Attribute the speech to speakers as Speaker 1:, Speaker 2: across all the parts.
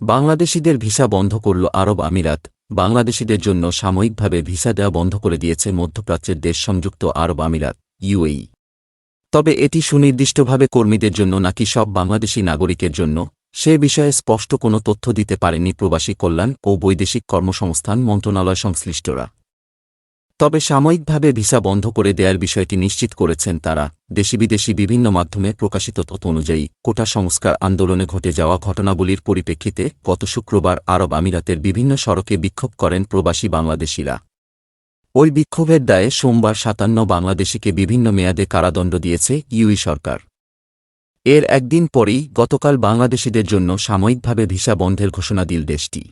Speaker 1: বাংলাদেশিদের ভিসা বন্ধ করল আরব আমিরাত। বাংলাদেশিদের জন্য সাময়িকভাবে ভিসা দেওয়া বন্ধ করে দিয়েছে মধ্যপ্রাচ্যের দেশ সংযুক্ত আরব আমিরাত ইউএই তবে এটি সুনির্দিষ্টভাবে কর্মীদের জন্য নাকি সব বাংলাদেশি নাগরিকের জন্য, সে বিষয়ে স্পষ্ট কোনো তথ্য দিতে পারেনি প্রবাসী কল্যাণ ও বৈদেশিক কর্মসংস্থান মন্ত্রণালয় সংশ্লিষ্টরা। তবে সাময়িকভাবে ভিসা বন্ধ করে দেয়ার বিষয়টি নিশ্চিত করেছেন তারা। দেশি বিদেশি বিভিন্ন মাধ্যমে প্রকাশিত তথ্য অনুযায়ী, কোটা সংস্কার আন্দোলনে ঘটে যাওয়া ঘটনাবলীর পরিপ্রেক্ষিতে গত শুক্রবার আরব আমিরাতের বিভিন্ন সড়কে বিক্ষোভ করেন প্রবাসী বাংলাদেশিরা। ওই বিক্ষোভের দায়ে সোমবার সাতান্ন বাংলাদেশিকে বিভিন্ন মেয়াদে কারাদণ্ড দিয়েছে ইউই সরকার। এর একদিন পরেই গতকাল বাংলাদেশিদের জন্য সাময়িকভাবে ভিসা বন্ধের ঘোষণা দিল দেশটি।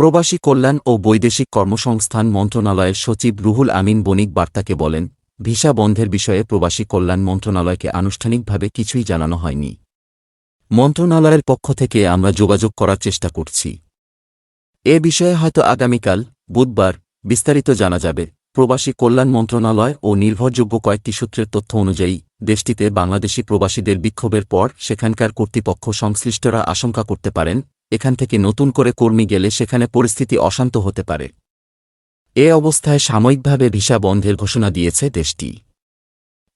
Speaker 1: প্রবাসী কল্যাণ ও বৈদেশিক কর্মসংস্থান মন্ত্রণালয়ের সচিব রুহুল আমিন বণিক বার্তাকে বলেন, ভিসা বন্ধের বিষয়ে প্রবাসী কল্যাণ মন্ত্রণালয়কে আনুষ্ঠানিকভাবে কিছুই জানানো হয়নি। মন্ত্রণালয়ের পক্ষ থেকে আমরা যোগাযোগ করার চেষ্টা করছি। এ বিষয়ে হয়তো আগামীকাল, বুধবার, বিস্তারিত জানা যাবে। প্রবাসী কল্যাণ মন্ত্রণালয় ও নির্ভরযোগ্য কয়েকটি সূত্রের তথ্য অনুযায়ী, দেশটিতে বাংলাদেশি প্রবাসীদের বিক্ষোভের পর সেখানকার কর্তৃপক্ষ সংশ্লিষ্টরা আশঙ্কা করতে পারেন এখান থেকে নতুন করে কর্মী গেলে সেখানে পরিস্থিতি অশান্ত হতে পারে। এ অবস্থায় সাময়িকভাবে ভিসা বন্ধের ঘোষণা দিয়েছে দেশটি।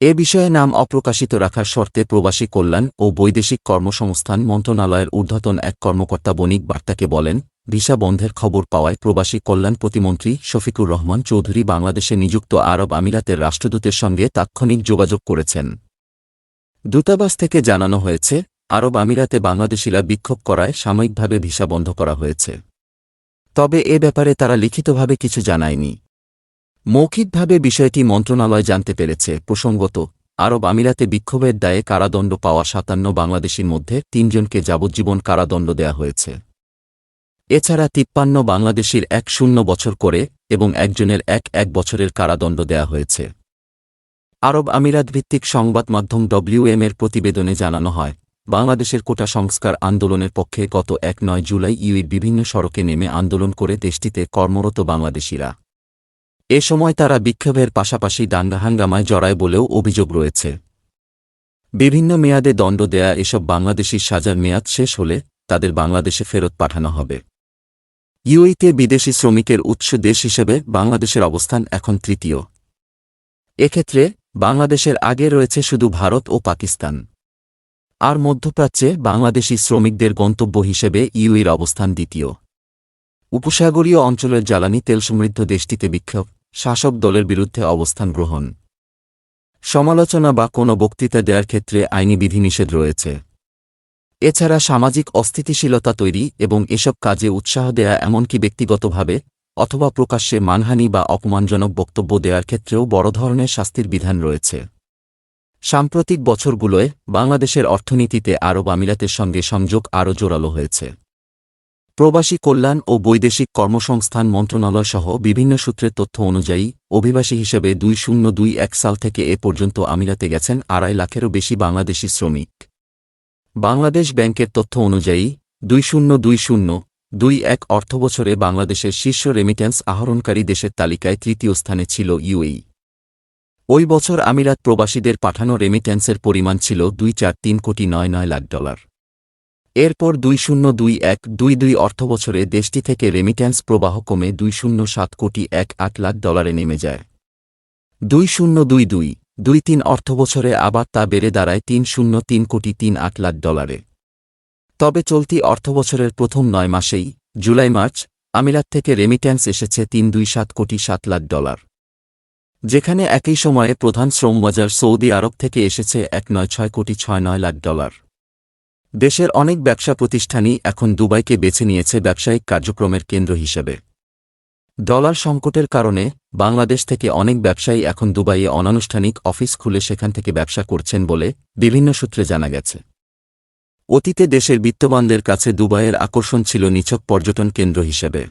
Speaker 1: এ বিষয়ে নাম অপ্রকাশিত রাখার শর্তে প্রবাসী কল্যাণ ও বৈদেশিক কর্মসংস্থান মন্ত্রণালয়ের ঊর্ধ্বতন এক কর্মকর্তা বণিক বার্তাকে বলেন, ভিসা বন্ধের খবর পাওয়ায় প্রবাসী কল্যাণ প্রতিমন্ত্রী শফিকুর রহমান চৌধুরী বাংলাদেশে নিযুক্ত আরব আমিরাতের রাষ্ট্রদূতের সঙ্গে তাৎক্ষণিক যোগাযোগ করেছেন। দূতাবাস থেকে জানানো হয়েছে আরব আমিরাতে বাংলাদেশিরা বিক্ষোভ করায় সাময়িকভাবে ভিসা বন্ধ করা হয়েছে। তবে এ ব্যাপারে তারা লিখিতভাবে কিছু জানায়নি। মৌখিকভাবে বিষয়টি মন্ত্রণালয় জানতে পেরেছে। প্রসঙ্গত, আরব আমিরাতে বিক্ষোভের দায়ে কারাদণ্ড পাওয়া সাতান্ন বাংলাদেশির মধ্যে তিনজনকে যাবজ্জীবন কারাদণ্ড দেয়া হয়েছে। এছাড়া তিপ্পান্ন বাংলাদেশির এক শূন্য বছর করে এবং একজনের এক এক বছরের কারাদণ্ড দেয়া হয়েছে। আরব আমিরাত ভিত্তিক সংবাদ মাধ্যম ডব্লিউএম এর প্রতিবেদনে জানানো হয় বাংলাদেশের কোটা সংস্কার আন্দোলনের পক্ষে গত এক নয় জুলাই ইউইর বিভিন্ন সড়কে নেমে আন্দোলন করে দেশটিতে কর্মরত বাংলাদেশিরা। এ সময় তারা বিক্ষোভের পাশাপাশি দাঙ্গাহাঙ্গামায় জড়ায় বলেও অভিযোগ রয়েছে। বিভিন্ন মেয়াদে দণ্ড দেয়া এসব বাংলাদেশির সাজার মেয়াদ শেষ হলে তাদের বাংলাদেশে ফেরত পাঠানো হবে। ইউইতে বিদেশি শ্রমিকের উৎস দেশ হিসেবে বাংলাদেশের অবস্থান এখন তৃতীয়। এক্ষেত্রে বাংলাদেশের আগে রয়েছে শুধু ভারত ও পাকিস্তান। আর মধ্যপ্রাচ্যে বাংলাদেশি শ্রমিকদের গন্তব্য হিসেবে ইউইর অবস্থান দ্বিতীয়। উপসাগরীয় অঞ্চলের জ্বালানি তেল সমৃদ্ধ দেশটিতে বিক্ষোভ, শাসক দলের বিরুদ্ধে অবস্থান গ্রহণ। সমালোচনা বা কোনো বক্তৃতা দেওয়ার ক্ষেত্রে আইনি বিধিনিষেধ রয়েছে। এছাড়া সামাজিক অস্থিতিশীলতা তৈরি এবং এসব কাজে উৎসাহ দেয়া এমনকি ব্যক্তিগতভাবে অথবা প্রকাশ্যে মানহানি বা অপমানজনক বক্তব্য দেওয়ার ক্ষেত্রেও বড় ধরনের শাস্তির বিধান রয়েছে। সাম্প্রতিক বছরগুলোয় বাংলাদেশের অর্থনীতিতে আরব আমিরাতের সঙ্গে সংযোগ আরও জোরালো হয়েছে। প্রবাসী কল্যাণ ও বৈদেশিক কর্মসংস্থান মন্ত্রণালয় সহ বিভিন্ন সূত্রের তথ্য অনুযায়ী, অভিবাসী হিসেবে দুই শূন্য দুই এক সাল থেকে এ পর্যন্ত আমিরাতে গেছেন আড়াই লাখেরও বেশি বাংলাদেশি শ্রমিক। বাংলাদেশ ব্যাংকের তথ্য অনুযায়ী, দুই শূন্য দুই শূন্য দুই এক অর্থবছরে বাংলাদেশের শীর্ষ রেমিট্যান্স আহরণকারী দেশের তালিকায় তৃতীয় স্থানে ছিল ইউএই। ওই বছর আমিরাত প্রবাসীদের পাঠানো রেমিট্যান্সের পরিমাণ ছিল দুই চার তিন কোটি নয় নয় লাখ ডলার। এরপর দুই শূন্য দুই এক দুই দুই অর্থবছরে দেশটি থেকে রেমিট্যান্স প্রবাহ কমে দুই শূন্য সাত কোটি এক আট লাখ ডলারে নেমে যায়। দুই শূন্য দুই দুই দুই তিন অর্থবছরে আবার তা বেড়ে দাঁড়ায় তিন শূন্য তিন কোটি তিন আট লাখ ডলারে। তবে চলতি অর্থবছরের প্রথম নয় মাসেই জুলাই মার্চ আমিরাত থেকে রেমিট্যান্স এসেছে তিন দুই সাত কোটি সাত লাখ ডলার। যেখানে একই সময়ে প্রধান শ্রমবাজার সৌদি আরব থেকে এসেছে এক নয় ছয় কোটি ছয় নয় লাখ ডলার। দেশের অনেক ব্যবসা প্রতিষ্ঠানই এখন দুবাইকে বেছে নিয়েছে ব্যবসায়িক কার্যক্রমের কেন্দ্র হিসেবে। ডলার সংকটের কারণে বাংলাদেশ থেকে অনেক ব্যবসায়ী এখন দুবাইয়ে অনানুষ্ঠানিক অফিস খুলে সেখান থেকে ব্যবসা করছেন বলে বিভিন্ন সূত্রে জানা গেছে। অতীতে দেশের বিত্তবানদের কাছে দুবাইয়ের আকর্ষণ ছিল নিছক পর্যটন কেন্দ্র হিসেবে।